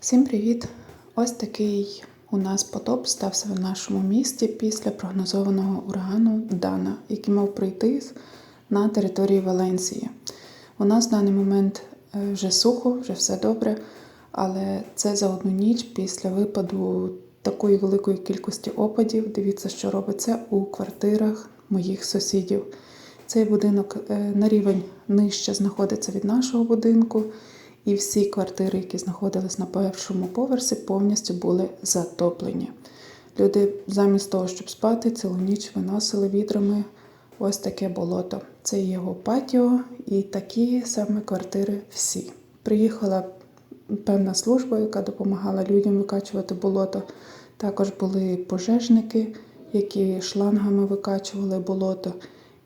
Всім привіт! Ось такий у нас потоп стався в нашому місті після прогнозованого урагану Дана, який мав прийти на території Валенсії. У нас в даний момент е, вже сухо, вже все добре, але це за одну ніч після випаду такої великої кількості опадів. Дивіться, що робиться у квартирах моїх сусідів. Цей будинок е, на рівень нижче знаходиться від нашого будинку, і всі квартири, які знаходились на першому поверсі, повністю були затоплені. Люди замість того, щоб спати, цілу ніч виносили відрами ось таке болото. Це його патіо і такі саме квартири всі. Приїхала певна служба, яка допомагала людям викачувати болото. Також були пожежники, які шлангами викачували болото.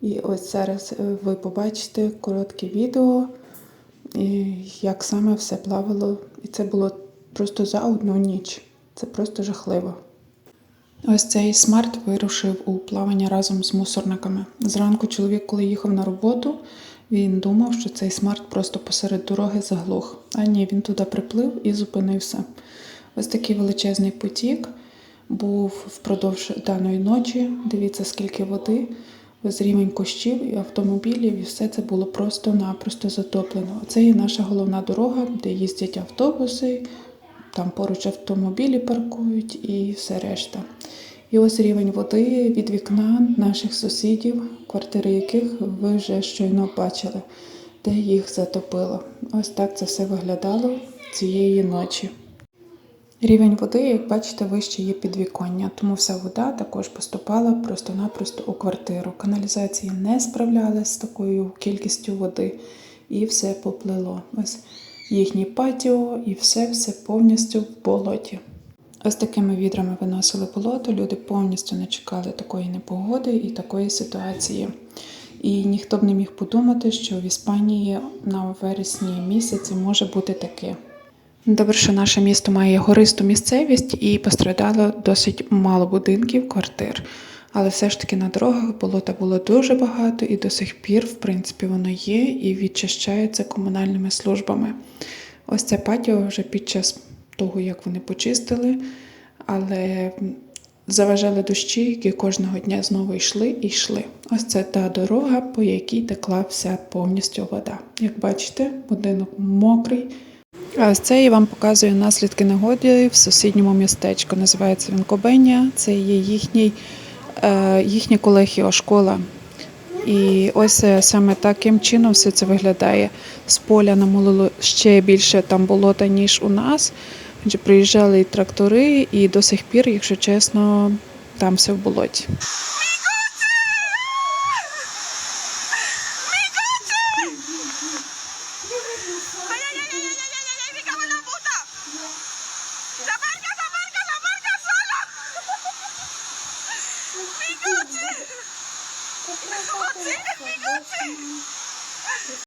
І ось зараз е, ви побачите коротке відео, і як саме все плавало. І це було просто за одну ніч. Це просто жахливо. Ось цей смарт вирушив у плавання разом з мусорниками. Зранку чоловік, коли їхав на роботу, він думав, що цей смарт просто посеред дороги заглух. А ні, він туди приплив і зупинився. Ось такий величезний потік був впродовж даної ночі. Дивіться, скільки води, ось рівень кущів і автомобілів, і все це було просто-напросто затоплено. Це є наша головна дорога, де їздять автобуси, там поруч автомобілі паркують і все решта. І ось рівень води від вікна наших сусідів, квартири яких ви вже щойно бачили, де їх затопило. Ось так це все виглядало цієї ночі. Рівень води, як бачите, вище є підвіконня, тому вся вода також поступала просто-напросто у квартиру. Каналізації не справлялися з такою кількістю води і все поплило. Ось їхнє патіо і все-все повністю в болоті. Ось такими відрами виносили болото. Люди повністю не чекали такої непогоди і такої ситуації. І ніхто б не міг подумати, що в Іспанії на вересні місяці може бути таке. Добре, що наше місто має гористу місцевість і пострадало досить мало будинків, квартир. Але все ж таки на дорогах болота було дуже багато, і до сих пір, в принципі, воно є і відчищається комунальними службами. Ось це патіо вже під час того, як вони почистили, але заважали дощі, які кожного дня знову йшли і йшли. Ось це та дорога, по якій текла вся повністю вода. Як бачите, будинок мокрий. А ось це я вам показую наслідки негоди в сусідньому містечку. Називається він Кобенія. Це є їхній, е, їхня колегіо, школа. І ось е, саме таким чином все це виглядає. З поля намолило ще більше там болота, ніж у нас. Адже приїжджали і трактори, і до сих пір, якщо чесно, там все в болоті. Miguchi! Miguchi!